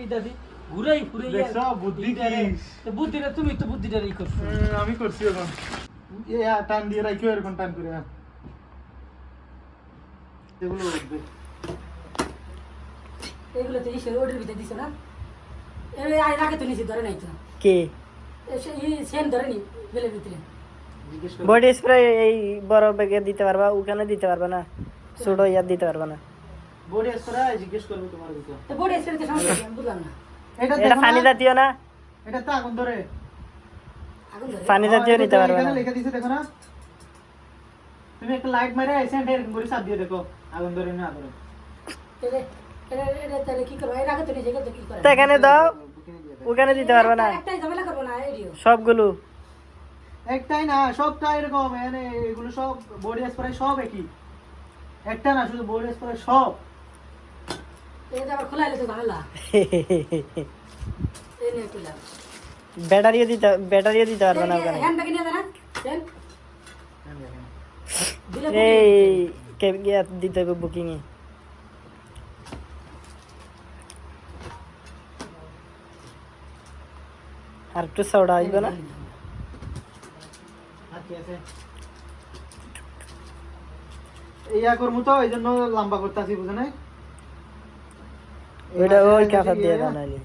কি দাদি ঘুরাই ফুরে বুদ্ধি? বুদ্ধিটা তুমি তো বুদ্ধিটা ই করছ আমি করছি এখন। এ টান দিয়ে রাখি এরকম টান করে এগুলো উঠবে। এগুলো তো ইসের ওটার ভিতরে দিছে না? এর আগে তো নিচে ধরে নাই তো। কি? সেম ধরে নি বেলের ভিতরে। বডি স্প্রে এই বড় ব্যাগে দিতে পারবা ওখানে দিতে পারবা না ছোট ইয়ার দিতে পারবা না। বডি স্প্রে জিজ্ঞেস করব তোমার দিকে। তো বডি স্প্রে সমস্যা বুঝলাম না। এটা এটা পানি না, না। এটা তো আগুন ধরে। আগুন ধরে? পানি নিতে তো না। লেখা দিছে দেখো না। তুমি একটা লাইট মারে এসেন্ট এরকম করে সাথ দিয়ে দেখো আগুন ধরে না ধরে। এটা এটা এটা তাহলে কি করব? এর আগে তো নিচে এগুলো তো কি করে? তো এখানে দাও বুকিং দিয়ে দাও। ওখানে দিতে পারবা না। একটাই ঝামেলা করব না এডিও সবগুলো। একটাই না সবটা এরকম মানে এগুলো সব বডি স্প্রে সব একই। একটা না শুধু বডি স্প্রে সব এটা আবার খোলাইলে তো ঝামেলা এই নিয়ে তুই ব্যাটারিও দিতে ব্যাটারিও দিতে পারবা না ওখানে। এই কে ইয়া দিতে হবে বুকিং এ আর একটু সাউডা আসবে না? ইয়া করব তো এই জন্য লম্বা করতেছি বুঝে নাই? ওইটা ওই কাঁথা দিয়ে বানাইলি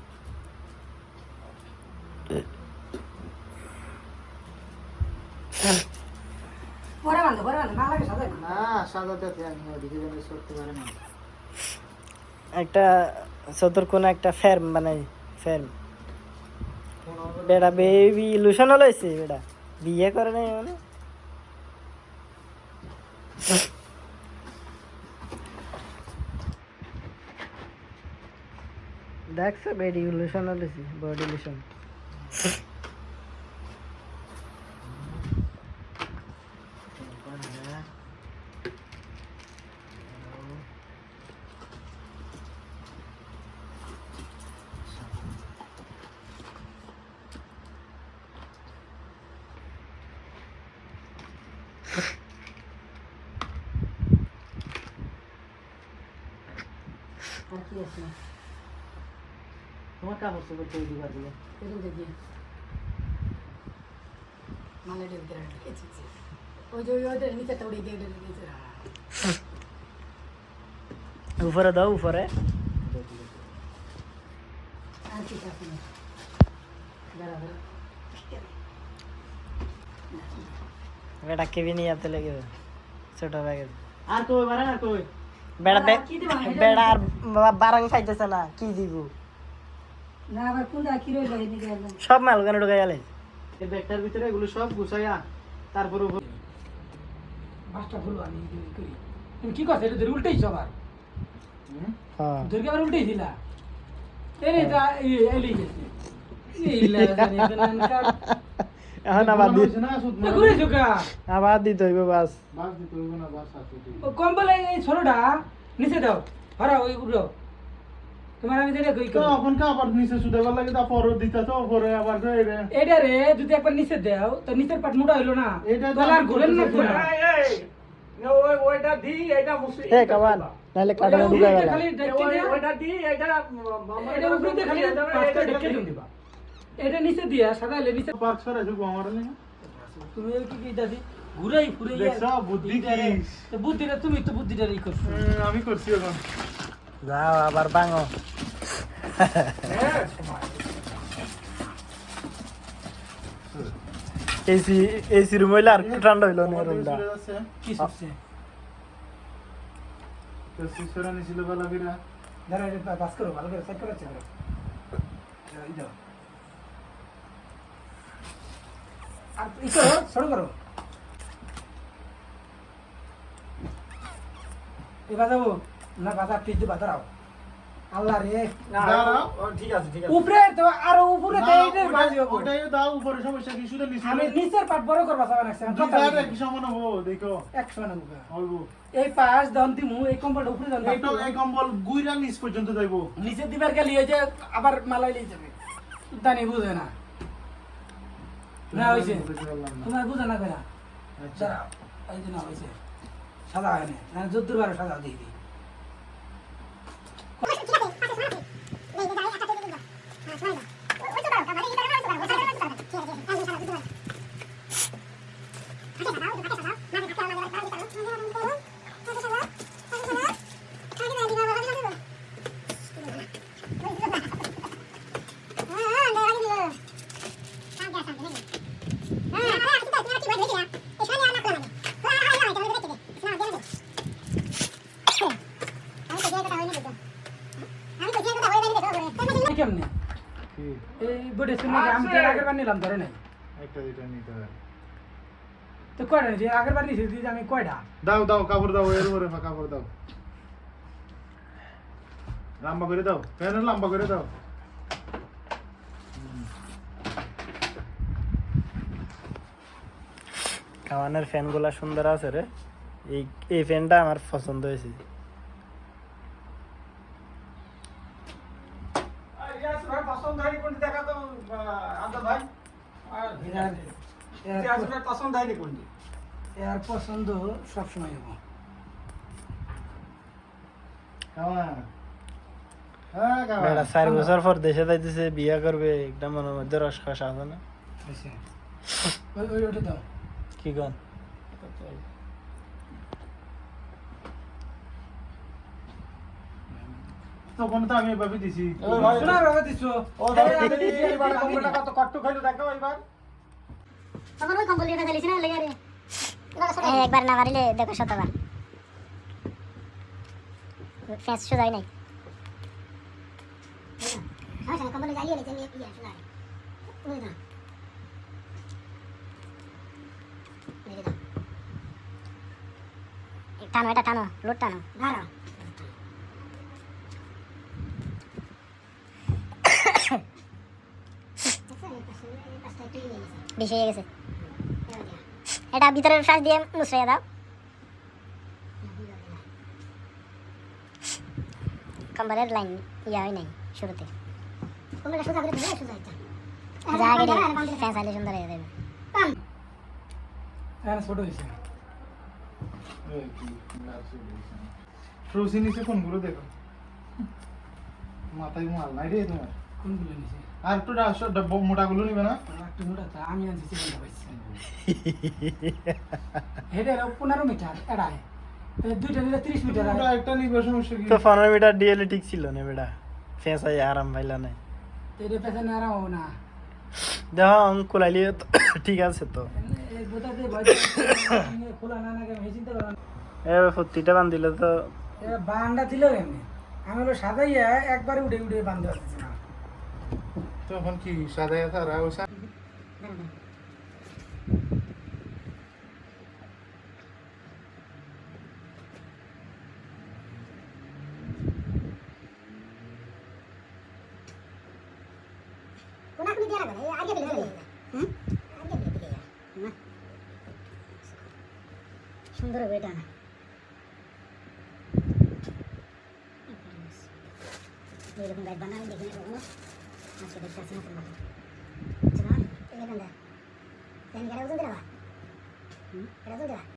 একটা চতুর কোন একটা ফের্ম বানাই ফের্ম বেটা বেবি ইলুশন লইছে বেটা বিয়ে করে নাই মানে? দেখছ বেডি ইলুশন লইছে বডি ইলুশন আর কি আছে তোমার কাপড় চোপড় তৈরি দিবার দিলে এরকম দেখি মালের ভিতরে রেখেছি ওই যে ওই ওইটার নিচে একটা উড়িয়ে দিয়ে ওইটার নিচে উপরে দাও উপরে আর কি আছে না দাঁড়া দাঁড়া বেটা কেবি নিয়ে যেতে লেগে ছোট ব্যাগে আর কই বারে আর কই বেড়া আর কি দিবা? এটা বেড়া আর বা- বারাং খাইতেছে না কি দিব না আবার কোনটা কি রইল এদিকে একদম সব মাল ওখানে ঢুকে গেলে এই ব্যাগটার ভিতরে এগুলো সব গুছাইয়া তারপর উপর- ভুলো আমি করি। তুমি কি কথা এটা উল্টেই সবার? হ্যাঁ। আবার উল্টেই দিলা যা এলি গেছে। কম্বল এই এই ছোটটা নিচে দাও। হরা ওই উঠো। তোমার আমি যেটা কই এখন কা আবার নিচে সুদাবার লাগে তারপর দিতে তো পরে আবার তো এই এটা রে যদি একবার নিচে দাও তো নিচের পাট মোটা হইল না। এটা তো গলার ঘুরেন না করতেছি না। পুরা এ কামান নাহলে কাটানো ঢুকে গেল খালি দেখতে দিয়া। এটা উপরে দিয়ে খালি পাঁচটা ঢেকে দিবা। এটা নিচে দিয়া সাদা হলে নিচে পার্ক সরাই দিব আমার নেই তুমি ওই কি কি দাদি ঘুরাই ফুরে দেখছ, বুদ্ধি কি? বুদ্ধিটা তুমি তো বুদ্ধিটা ই করছ আমি করছি এখন। যাও আবার বাঙো এসি এসি রুম হইলে আর একটু ঠান্ডা হইল না রুমটা চলে যাচ্ছে। কি সবচেয়ে তো শিশুরা নিছিল বেলা ফিরা দাঁড়া এটা বাস করো ভালো করে সেট করে চেক করো এই দাও আর ই করো ছোট করো এই বাজাবো না বাজা পিস দিয়ে বাজারাও আল্লাহ রে। ঠিক আছে ঠিক উপরে তো আরও উপরে তো এইটার বাজি হবে ওটাই দাও উপরে সমস্যা কি? শুধু নিচে আমি নিচের পাট বড় করবা চাবা নাকছে দুইটা কি সমান হব দেখো। একশো না মুখা। হইব। এই পাঁচ দাম দিমু এই কম্বলটা উপরে দাম এই এই কম্বল গুইরা নিচ পর্যন্ত যাইবো। নিচে দিবার গেলে ওই যে আবার মালাই লিয়ে যাবে। দানি বুঝে না। না হয়েছে তোমার বুঝে না কইরা। আচ্ছা। এই যে না হয়েছে সাদা হয় না যদ্দুর বারো সাদা দিয়ে দিই। এই বডি শুনে আমি তো আগের বার নিলাম ধরে নাই। একটা দুইটা নিতে হয় তো কয়টা নিয়েছি আগের বার নিয়েছি দিয়েছি আমি কয়টা? দাও দাও কাপড় দাও এর উপরে কাপড় দাও। লম্বা করে দাও লম্বা করে দাও। কামানের ফ্যানগুলা সুন্দর আছে রে। এই এই ফ্যানটা আমার পছন্দ হয়েছে। এর- এর- এর পছন্দ সবসময় হব। কামা হ্যাঁ কামা বেটা চার বছর পর দেশে যাইতেছে বিয়ে করবে একটা মনের মধ্যে রস খসা আছে না? হয়েছে। ওই ওই ওটা দাও। কি কন? তখন তো আমি এভাবে দিছি। শোনার বাবা দিছো তখন ওই কম্বল দিয়ে ফেলিস না লেগে রে একবার না পারিলে দেখো শতবার। ফেস সোজাই নাই। কম্বলে জ্বালিয়ে নিতে নিয়ে ইয়ে শোনা ওই না টানো এটা টানো লোড টানো। ধরো বেশি হয়ে গেছে। এটা ভিতরের শ্বাস দিয়ে মুছড়ে দাও। কম্বলের লাইন ইয়া হয় নাই শুরুতে। যা আগে ফ্যান চাইলে সুন্দর হয়ে যাবে। হ্যাঁ ছোট নিচে কোনগুলো দেখো? মাথায় মাল নাই রে তোমার। কোনগুলো নিছে? আর একটু মোটাগুলো নিবে না? একটু মোটা তা আমি আনছি চিকেনটা পাইছি হেডে পনেরো মিটার এড়ায়। দুইটা নিলে ত্রিশ মিটার একটা নিবে সমস্যা কি? তো পনেরো মিটার ডিএলএ ঠিক ছিল না বেটা। আরাম পাইলা নাই। এটা পেছনে আরাম হব না। দেখো অঙ্কুল আইলি তো ঠিক আছে তো। আমি এবার ফুর্তিটা বান দিলে তো এবার বান্ডা দিল আমি হলো সাদাইয়া একবারে উঠে উঠে বান্ধে আসতেছি না তখন কি সাদা সারা ও সা- কোনাকুনি দিয়ে রাখবে আগে দিলে চলে যাবে হুম আগে দিলে দিলে না সুন্দর হবে এটা এরকম গাইড বানাই দেখি না ಚೆನ್ನಾಗಿ ಇಲ್ಲೇ ಬಂದ ನನಗೆ ಎಡ ಉದ್ದಿರವ ಎಡ ಉದ್ದಿರ